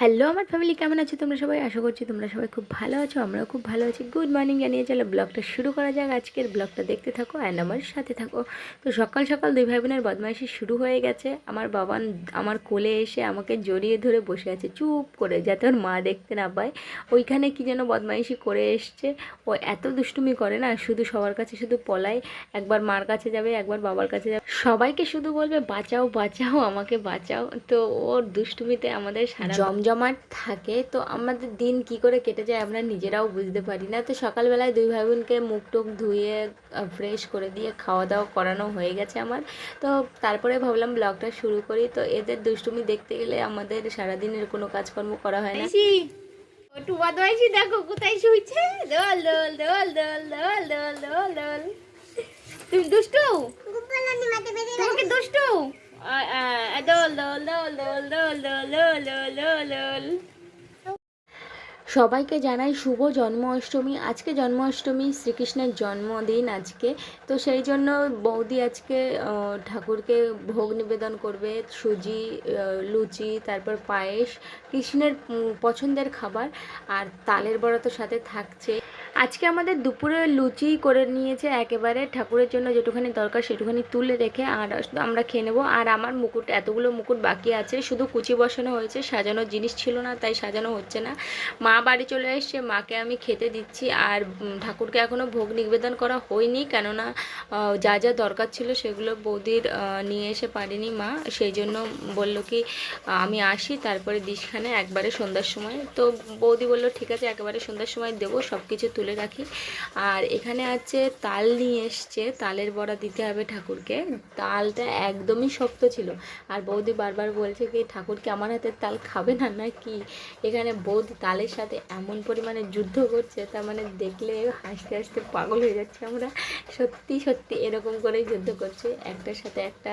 Hello, আমার family কেমন আছো তোমরা সবাই? আশা করছি তোমরা সবাই খুব ভালো আছো, আমরাও খুব ভালো আছি। গুড মর্নিং জানিয়ে চলো ব্লগটা শুরু করা যাক। আজকের ব্লগটা দেখতে থাকো অ্যান্ড আমার সাথে থাকো। তো সকাল সকাল দুই ভাই বোনের বদমাইশি শুরু হয়ে গেছে। আমার বাবান আমার কোলে এসে আমাকে জড়িয়ে ধরে বসে আছে, চুপ করে, যাতে ওর মা দেখতে না পায়। ওইখানে কি যেন বদমাইশি করে এসছে। ও এত দুষ্টুমি করে না, শুধু সবার কাছে শুধু পলায়। একবার মার কাছে যাবে, একবার বাবার কাছে যাবে। সবাইকে শুধু বলবে, বাঁচাও বাঁচাও, আমাকে বাঁচাও। তো ওর দুষ্টুমিতে আমাদের সারা জমজমাট থাকে তো আমাদের দিন কি করে কেটে যায় আমরা নিজেরাও বুঝতে পারি না। তো সকালবেলায় দুই ভাই বোনকে মুখ টুক ধুয়ে ফ্রেশ করে দিয়ে খাওয়া দাওয়া করানো হয়ে গেছে আমার। তো তারপরে ভাবলাম ব্লগটা শুরু করি। তো এদের দুষ্টুমি দেখতে গেলে আমাদের সারাদিনের কোনো কাজকর্ম করা হয় না। দেখো কোথায় শুইছে দোল দোল দোল দোল দোল দোল দোল দোল। তুমি দুষ্টু? তোমাকে দুষ্টু? সবাইকে জানাই শুভ জন্মাষ্টমী। আজকে জন্মাষ্টমী, শ্রীকৃষ্ণের জন্মদিন আজকে। তো সেই জন্য বৌদি আজকে ঠাকুরকে ভোগ নিবেদন করবে, সুজি লুচি, তারপর পায়েস, কৃষ্ণের পছন্দের খাবার। আর তালের বড়া তো সাথে থাকছে। আজকে আমাদের দুপুরে লুচি করে নিয়েছে একেবারে ঠাকুরের জন্য যেটুখানি দরকার সেটুখানি তুলে রেখে আর আমরা খেয়ে নেব। আর আমার মুকুট, এতগুলো মুকুট বাকি আছে। শুধু কুচি বসানো হয়েছে সাজানোর জিনিস ছিল না, তাই সাজানো হচ্ছে না। মা বাড়ি চলে এসছে, মাকে আমি খেতে দিচ্ছি। আর ঠাকুরকে এখনও ভোগ নিবেদন করা হয়নি। কেননা যা যা দরকার ছিল সেগুলো বৌদির নিয়ে এসে পারিনি মা। সেই জন্য বলল কি, আমি আসি, তারপরে দিসখানে একবারে সন্ধ্যার সময়। তো বৌদি বলল, ঠিক আছে, একেবারে সন্ধ্যার সময় দেবো সব কিছু তুলে রাখি। আর এখানে আছে তাল নিয়ে এসছে, তালের বড়া দিতে হবে ঠাকুরকে। তালটা একদমই শক্ত ছিল। আর বৌদি বারবার বলছে কি, ঠাকুরকে আমার হাতের তাল খাবে না না কি এখানে বৌদি তালের সাথে এমন পরিমাণে যুদ্ধ করছে, তার মানে দেখলে হাসতে হাসতে পাগল হয়ে যাচ্ছে আমরা। সত্যি সত্যি এরকম করেই যুদ্ধ করছে। একটার সাথে একটা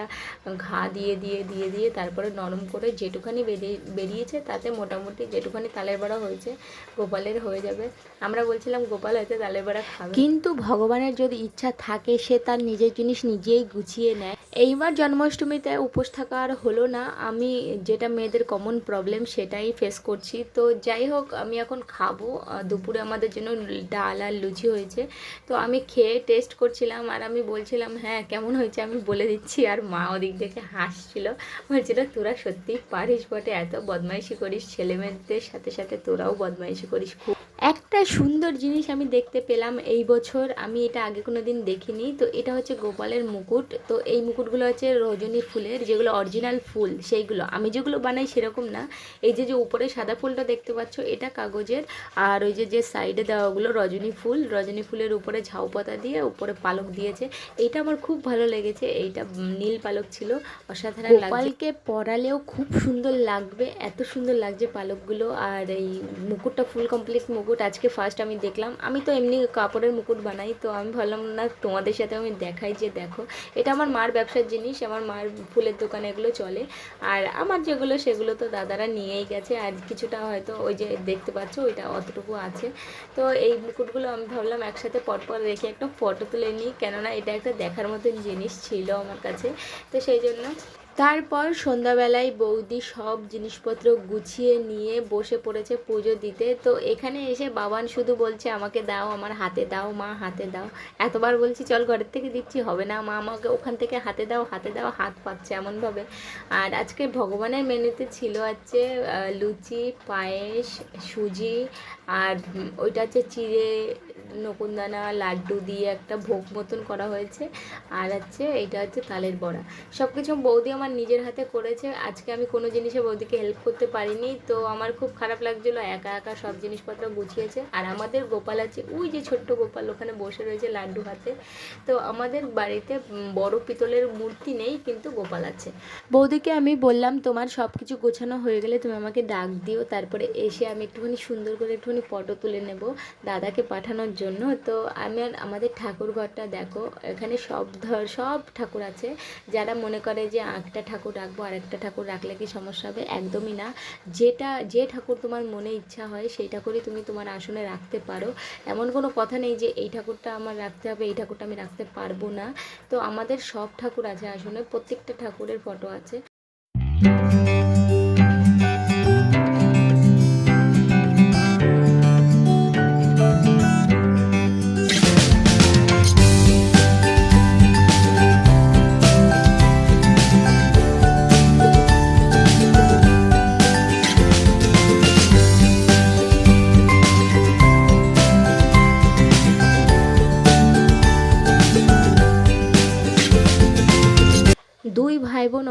ঘা দিয়ে দিয়ে দিয়ে দিয়ে তারপরে নরম করে যেটুখানি বেরিয়ে, বেরিয়েছে তাতে মোটামুটি যেটুখানি তালের বড়া হয়েছে গোপালের হয়ে যাবে। আমরা বলছিলাম, গোপাল হয়তো তালের বড়া খাবে। কিন্তু ভগবানের যদি ইচ্ছা থাকে, সে তার নিজের জিনিস নিজেই গুছিয়ে নেয়। এইবার জন্মাষ্টমীতে উপোস থাকা আর হলো না। আমি যেটা মেয়েদের কমন প্রবলেম সেটাই ফেস করছি। তো যাই হোক, আমি এখন খাব। দুপুরে আমাদের জন্য ডাল আর লুচি হয়েছে। তো আমি খেয়ে টেস্ট করছিলাম আর আমি বলছিলাম হ্যাঁ কেমন হয়েছে? আমি বলে দিচ্ছি। আর মা ওদিক দেখে হাসছিল। বলছিল, তোরা সত্যি পারিস বটে, এত বদমাইশি করিস। ছেলেমেয়েদের সাথে সাথে তোরাও বদমাইশি করিস খুব। একটা সুন্দর জিনিস আমি দেখতে পেলাম এই বছর। আমি এটা আগে কোনো দিন দেখিনি। তো এটা হচ্ছে গোপালের মুকুট। তো এই মুকুটগুলো হচ্ছে রজনী ফুলের, যেগুলো অরিজিনাল ফুল, সেইগুলো। আমি যেগুলো বানাই সেরকম না। এই যে যে উপরে সাদা ফুলটা দেখতে পাচ্ছ, এটা কাগজের। আর ওই যে যে সাইডে দেওয়াগুলো রজনী ফুল। রজনী ফুলের উপরে ঝাউ পাতা দিয়ে উপরে পালক দিয়েছে। এটা আমার খুব ভালো লেগেছে। এইটা নীল পালক ছিল। অসাধারণ গোপালকে পরালেও খুব সুন্দর লাগবে। এত সুন্দর লাগছে পালকগুলো। আর এই মুকুটটা ফুল কমপ্লিট মুকুট আজকে ফার্স্ট আমি দেখলাম। আমি তো এমনি কাপড়ের মুকুট বানাই, তো আমি ভাবলাম, না, তোমাদের সাথে আমি দেখাই যে দেখো। এটা আমার মার ব্যবসার জিনিস, আমার মার ফুলের দোকানে এগুলো চলে। আর আমার যেগুলো, সেগুলো তো দাদারা নিয়েই গেছে। আর কিছুটা হয়তো ওই যে দেখতে পাচ্ছ, ওইটা অতটুকু আছে। তো এই মুকুটগুলো আমি ভাবলাম একসাথে পরপর রেখে একটা ফটো তুলে নিই। কেননা এটা একটা দেখার মতন জিনিস ছিল আমার কাছে। তো সেই জন্য তারপর সন্ধ্যাবেলায় বৌদি সব জিনিসপত্র গুছিয়ে নিয়ে বসে পড়েছে পুজো দিতে। তো এখানে এসে বাবান শুধু বলছে, আমাকে দাও, আমার হাতে দাও, মা হাতে দাও। এতবার বলছি, চল ঘরের থেকে দিচ্ছি, হবে না, মা আমাকে ওখান থেকে হাতে দাও হাতে দাও, হাত পাচ্ছে এমনভাবে। আর আজকে ভগবানের মেনুতে ছিল হচ্ছে লুচি, পায়েস, সুজি, আর ওইটা হচ্ছে চিড়ে নকুনদানা লাড্ডু দিয়ে একটা ভোগ মতন করা হয়েছে। আর হচ্ছে, এইটা হচ্ছে তালের বড়া। সব কিছু বৌদি আমার নিজের হাতে করেছে। আজকে আমি কোনো জিনিসে বৌদিকে হেল্প করতে পারিনি, তো আমার খুব খারাপ লাগছিল। একা একা সব জিনিসপত্র গুছিয়েছে। আর আমাদের গোপাল আছে, ওই যে ছোট্ট গোপাল, ওখানে বসে রয়েছে লাড্ডু হাতে। তো আমাদের বাড়িতে বড় পিতলের মূর্তি নেই, কিন্তু গোপাল আছে। বৌদিকে আমি বললাম, তোমার সব কিছু গোছানো হয়ে গেলে তুমি আমাকে ডাক দিও। তারপরে এসে আমি একটুখানি সুন্দর করে একটুখানি ফটো তুলে নেব দাদাকে পাঠানোর জন্য। তো আমি আর আমাদের ঠাকুর ঘরটা দেখো, এখানে সব ধর, সব ঠাকুর আছে। যারা মনে করে যে একটা ঠাকুর রাখব আর একটা ঠাকুর রাখলে কি সমস্যা হবে? একদমই না। যেটা, যে ঠাকুর তোমার মনে ইচ্ছা হয়, সেই ঠাকুরই তুমি তোমার আসনে রাখতে পারো। এমন কোনো কথা নেই যে এই ঠাকুরটা আমার রাখতে হবে, এই ঠাকুরটা আমি রাখতে পারব না। তো আমাদের সব ঠাকুর আছে আসনে, প্রত্যেকটা ঠাকুরের ফটো আছে।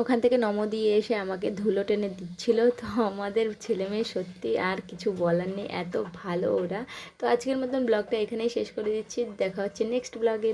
ওখান থেকে নম দিয়ে এসে আমাকে ধুলো টেনে দিচ্ছিল। তো আমাদের ছেলে মেয়ে সত্যি আর কিছু বলার নেই, এত ভালো ওরা। তো আজকের মতন ব্লগটা এখানেই শেষ করে দিচ্ছি, দেখা হচ্ছে নেক্সট ব্লগে